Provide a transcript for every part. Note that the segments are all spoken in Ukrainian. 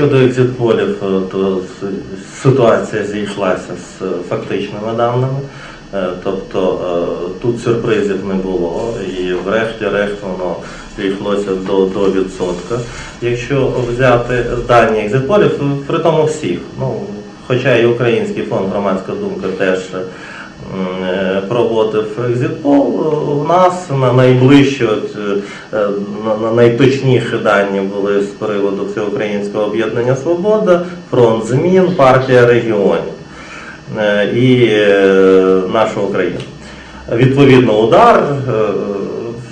Щодо екзитполів, е, то ситуація зійшлася з фактичними даними. Е, Тобто е, тут сюрпризів не було, і врешті-решт воно зійшлося до, до відсотка. Якщо взяти дані екзитполів, при тому всіх, ну, хоча і Український фонд громадська думка теж проводив екзитпол, у нас на найближчі, от, е, на, на найточніші дані були з приводу Всеукраїнського об'єднання Свобода, фронт змін, партія регіонів е, і е, наша Україна. Відповідно, удар е,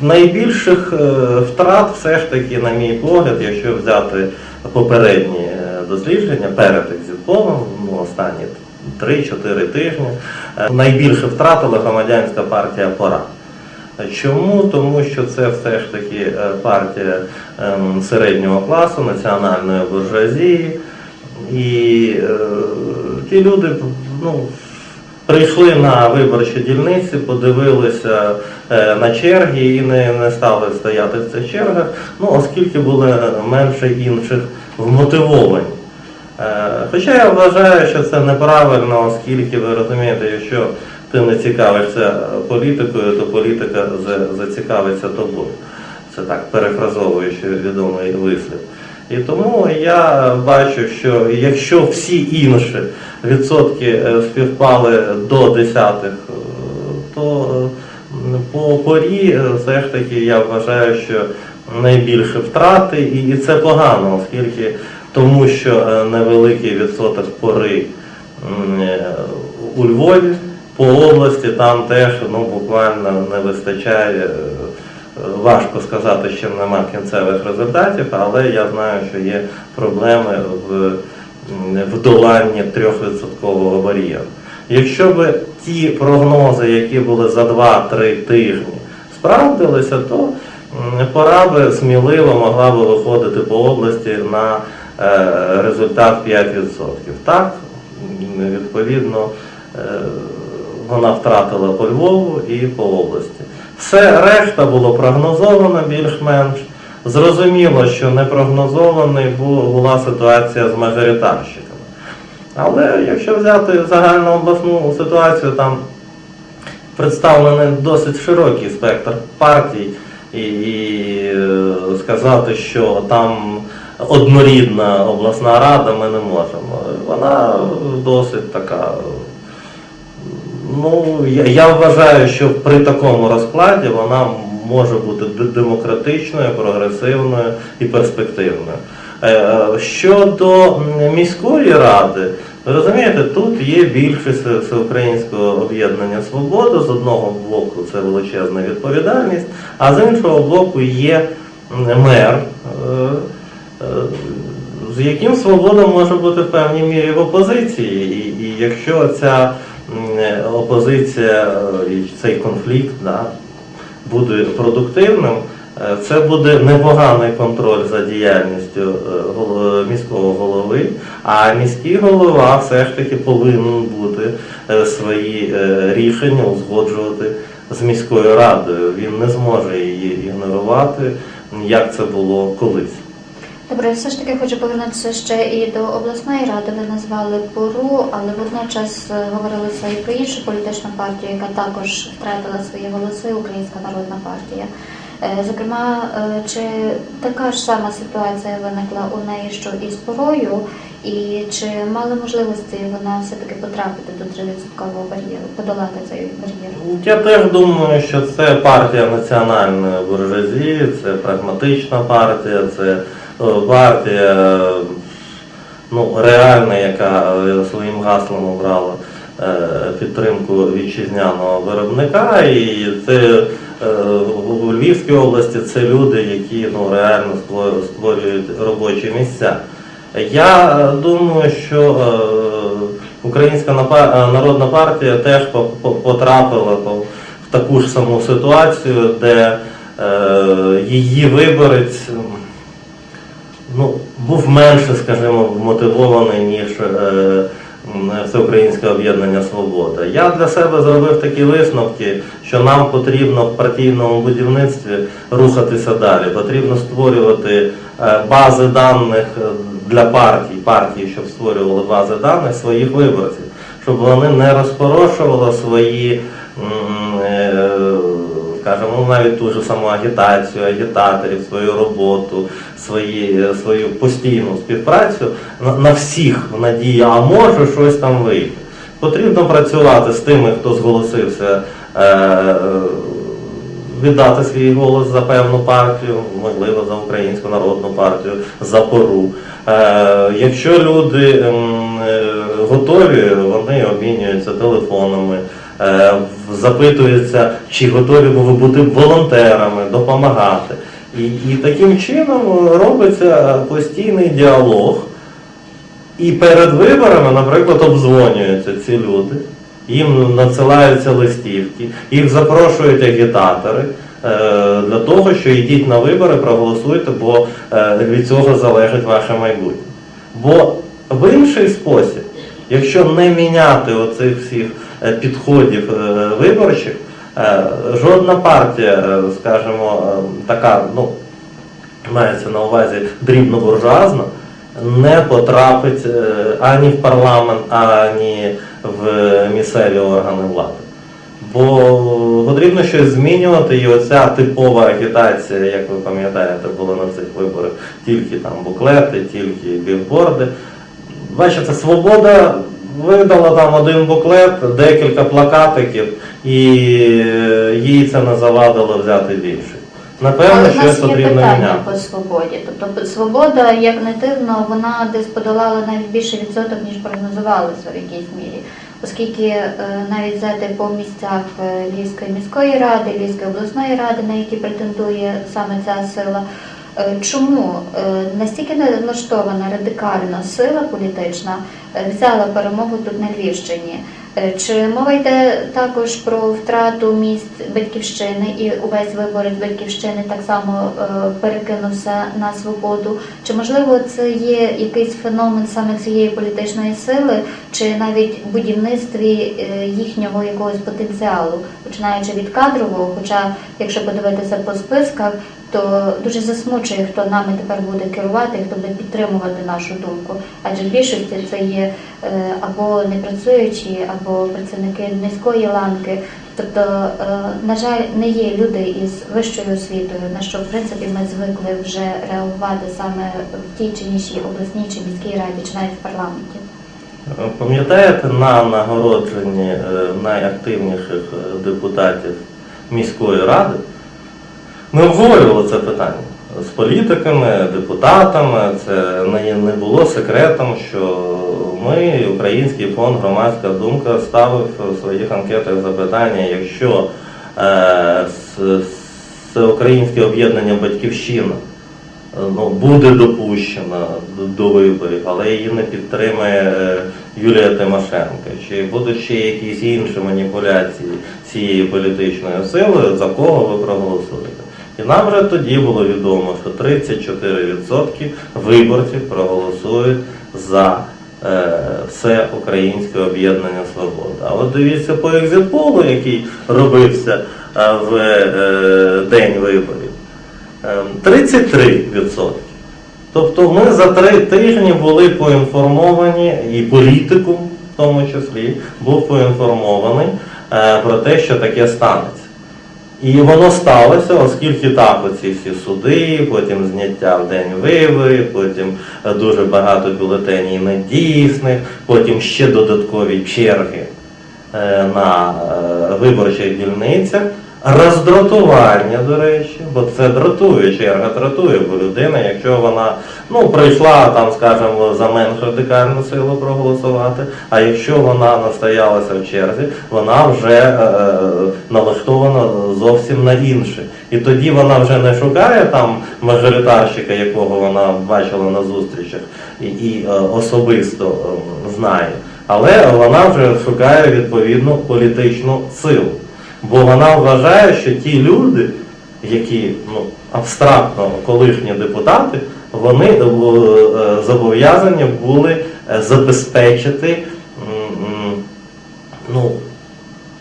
найбільших е, втрат все ж таки, на мій погляд, якщо взяти попередні е, дослідження перед екзитполом, ну, останні 3-4 тижні, е, найбільше втратила громадянська партія Пора. Чому? Тому що це все ж таки е, партія ем, середнього класу, національної буржуазії. І е, ті люди ну, прийшли на виборчі дільниці, подивилися е, на черги і не, не стали стояти в цих чергах, ну, оскільки були менше інших вмотивовані. Е, Хоча я вважаю, що це неправильно, оскільки ви розумієте, якщо ти не цікавишся політикою, то політика зацікавиться тобою. Це так, перефразовуючи відомий вислів. І тому я бачу, що якщо всі інші відсотки е, співпали до десятих, е, то по порі все ж таки я вважаю, що найбільше втрати, і це погано, оскільки тому що е, невеликий відсоток пори е, у Львові, по області там теж ну, буквально не вистачає. е, Важко сказати, що нема кінцевих результатів, але я знаю, що є проблеми в, м, в доланні 3% бар'єру. Якщо б ті прогнози, які були за 2-3 тижні, справдилися, то пора би сміливо могла би виходити по області на результат 5%. Так, відповідно, е, вона втратила по Львову і по області. Все решта було прогнозовано більш-менш. Зрозуміло, що не була ситуація з мажоритарщиками. Але якщо взяти загальну обласну ситуацію, там представлений досить широкий спектр партій, і, і е, сказати, що там однорідна обласна рада, ми не можемо. Вона досить така. Ну, я, я вважаю, що при такому розкладі вона може бути демократичною, прогресивною і перспективною. Е, Щодо міської ради, ви розумієте, тут є більшість всеукраїнського об'єднання свобода. З одного боку це величезна відповідальність, а з іншого боку є мер. Е, з яким свобода може бути в певній мірі в опозиції. І, і якщо ця опозиція і цей конфлікт да, буде продуктивним, е, це буде непоганий контроль за діяльністю е, міського голови, а міський голова все ж таки повинен бути свої рішення узгоджувати з міською радою. Він не зможе її ігнорувати, як це було колись. Добре, я все ж таки хочу повернутися ще і до обласної ради. Ви назвали пору, але водночас е, говорилося і про іншу політичну партію, яка також втратила свої голоси Українська Народна партія. Е, Зокрема, е, чи така ж сама ситуація виникла у неї, що і з порою, і чи мали можливості вона все-таки потрапити до 3% бар'єру, подолати цей бар'єр? Я теж думаю, що це партія національної буржуазії, це прагматична партія, це е, партія е, ну, реальна, яка е, своїм гаслом обрала підтримку вітчизняного виробника. І це у Львівській області це люди, які ну, реально створюють- робочі місця. Я думаю, що Українська народна партія теж по- по- потрапила в таку ж саму ситуацію, де її виборець ну, був менше, скажімо, мотивований, ніж е, Всеукраїнське об'єднання Свобода. Я для себе зробив такі висновки, що нам потрібно в партійному будівництві рухатися далі. Потрібно створювати е, бази даних для партій, партії, щоб створювали бази даних своїх виборців, щоб вони не розпорошували свої, скажімо, ну, навіть ту ж саму агітацію, агітаторів, свою роботу, свої, е, свою постійну співпрацю на, на всіх в надії, а може щось там вийти. Потрібно працювати з тими, хто зголосився. Е, віддати свій голос за певну партію, можливо, за Українську народну партію, за пору. Е, якщо люди е, готові, вони обмінюються телефонами, е, запитуються, чи готові ви бути волонтерами, допомагати. І, і таким чином робиться постійний діалог. І перед виборами, наприклад, обдзвонюються ці люди, їм надсилаються листівки, їх запрошують агітатори е, для того, що йдіть на вибори, проголосуйте, бо е, від цього залежить ваше майбутнє. Бо в інший спосіб, якщо не міняти оцих всіх підходів е, виборчих, е, жодна партія, е, скажімо, е, така, ну, мається на увазі дрібно-буржуазна, не потрапить е, ані в парламент, ані в місцеві органи влади. Бо потрібно щось змінювати, і оця типова агітація, як ви пам'ятаєте, була на цих виборах тільки там буклети, тільки бігборди. Бачите, свобода видала там один буклет, декілька плакатиків, і е, їй це не завадило взяти більше. Напевно, Але в щось потрібно питання міняти. по свободі. Тобто свобода, як не дивно, вона десь подолала навіть більше відсоток, ніж прогнозувалося в якійсь мірі. Оскільки е, навіть взяти по місцях е, Львівської міської ради, Львівської обласної ради, на які претендує саме ця сила, чому е, настільки налаштована радикальна сила політична е, взяла перемогу тут на Львівщині? Е, Чи мова йде також про втрату місць батьківщини і увесь виборець батьківщини так само е, перекинувся на свободу? Чи можливо це є якийсь феномен саме цієї політичної сили, чи навіть будівництві е, їхнього якогось потенціалу, починаючи від кадрового? Хоча, якщо подивитися по списках, то дуже засмучує, хто нами тепер буде керувати, хто буде підтримувати нашу думку. Адже в більшості це є е, або непрацюючі, або працівники низької ланки. Тобто, е, на жаль, не є люди із вищою освітою, на що в принципі ми звикли вже реагувати саме в тій чи іншій обласній чи міській раді, чи навіть в парламенті. Пам'ятаєте на нагородженні е, найактивніших е, депутатів міської ради? Ми обговорювали це питання з політиками, депутатами. Це не, не було секретом, що ми, Український фонд Громадська думка, ставив в своїх анкетах запитання, якщо е, Всеукраїнське об'єднання Батьківщина ну, буде допущена до- до виборів, але її не підтримає е, Юлія Тимошенко. Чи будуть ще якісь інші маніпуляції цієї політичної сили, за кого ви проголосуєте? І нам вже тоді було відомо, що 34% виборців проголосують за е, все українське об'єднання Свобода. А от дивіться по екзитполу, який робився е, в е, день виборів. Ем, 33%. Тобто ми за три тижні були поінформовані, і політикум в тому числі був поінформований е, про те, що таке станеться. І воно сталося, оскільки так оці всі суди, потім зняття в день виборів, потім е, дуже багато бюлетенів недійсних, потім ще додаткові черги е, на е, виборчих дільницях. Роздратування, до речі, бо це дратує, черга дратує, бо людина, якщо вона ну, прийшла там, скажімо, за менш радикальну силу проголосувати, а якщо вона настоялася в черзі, вона вже е, налаштована зовсім на інше. І тоді вона вже не шукає там мажоритарщика, якого вона бачила на зустрічах і, і е, особисто е, знає, але вона вже шукає відповідну політичну силу. Бо вона вважає, що ті люди, які ну, абстрактно колишні депутати, вони е, зобов'язані були е, забезпечити ну,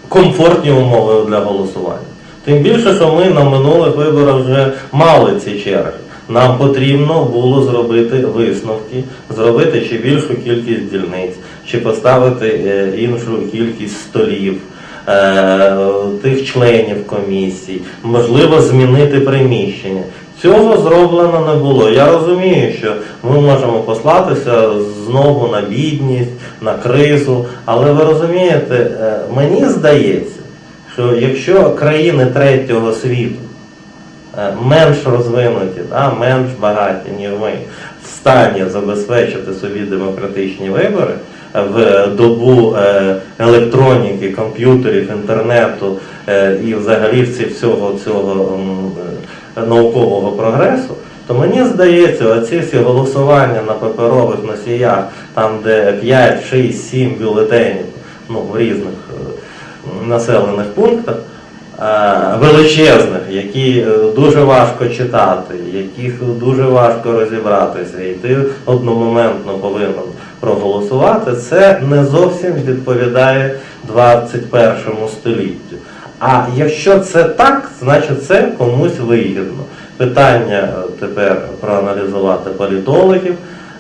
комфортні умови для голосування. Тим більше, що ми на минулих виборах вже мали ці черги. Нам потрібно було зробити висновки, зробити чи більшу кількість дільниць, чи поставити е, іншу кількість столів. Е, Тих членів комісій, можливо, змінити приміщення. Цього зроблено не було. Я розумію, що ми можемо послатися знову на бідність, на кризу, але ви розумієте, е, мені здається, що якщо країни третього світу е, менш розвинуті, да, менш багаті, ніж ми, в стані забезпечити собі демократичні вибори в добу е, електроніки, комп'ютерів, інтернету е, і взагалі всього цього е, наукового прогресу, то мені здається, оці всі голосування на паперових носіях, там де 5, 6, 7 бюлетенів, ну, в різних населених пунктах, величезних, які дуже важко читати, яких дуже важко розібратися, і ти одномоментно повинен проголосувати, це не зовсім відповідає 21 століттю. А якщо це так, значить це комусь вигідно. Питання е, тепер проаналізувати політологів,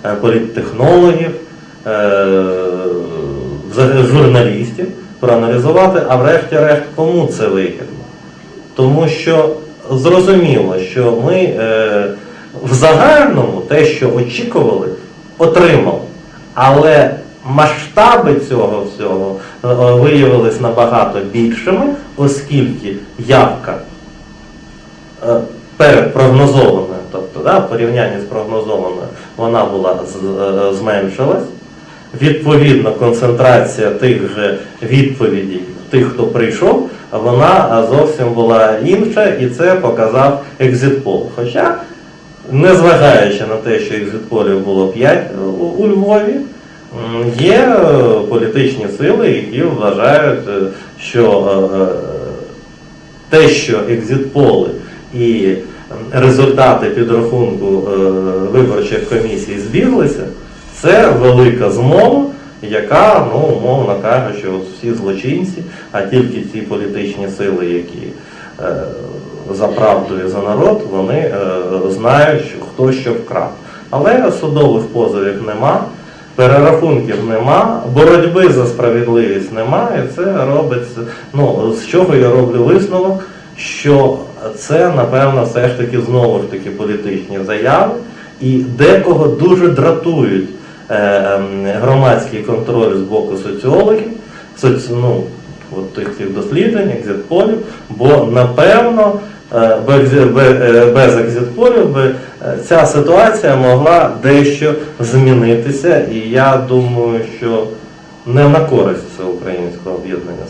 е, політтехнологів, е, журналістів, проаналізувати, а врешті-решт, кому це вигідно. Тому що зрозуміло, що ми в загальному те, що очікували, отримали. Але масштаби цього всього е, виявились набагато більшими, оскільки явка е, передпрогнозованою, тобто да, в порівнянні з прогнозованою, вона була е, зменшилась. Відповідно, концентрація тих же відповідей, тих, хто прийшов, вона е, зовсім була інша, і це показав екзитпол. Хоча, незважаючи на те, що екзитполів було 5 у, у Львові, є е, політичні сили, які вважають, е, що е, е, те, що екзитполи і результати підрахунку е, виборчих комісій збіглися, це велика змова, яка, ну, умовно кажучи, от всі злочинці, а тільки ті політичні сили, які е, за правду і за народ, вони е, знають, хто що вкрав. Але судових позовів нема. Перерахунків нема, боротьби за справедливість немає. Це робиться. Ну з чого я роблю висновок, що це напевно все ж таки знову ж таки політичні заяви, і декого дуже дратують е, ем, громадський контроль з боку соціологів, соці, ну, от тих цих досліджень, екзитполів, бо напевно е, без, без, без екзитполів би е, ця ситуація могла дещо змінитися, і я думаю, що не на користь всеукраїнського об'єднання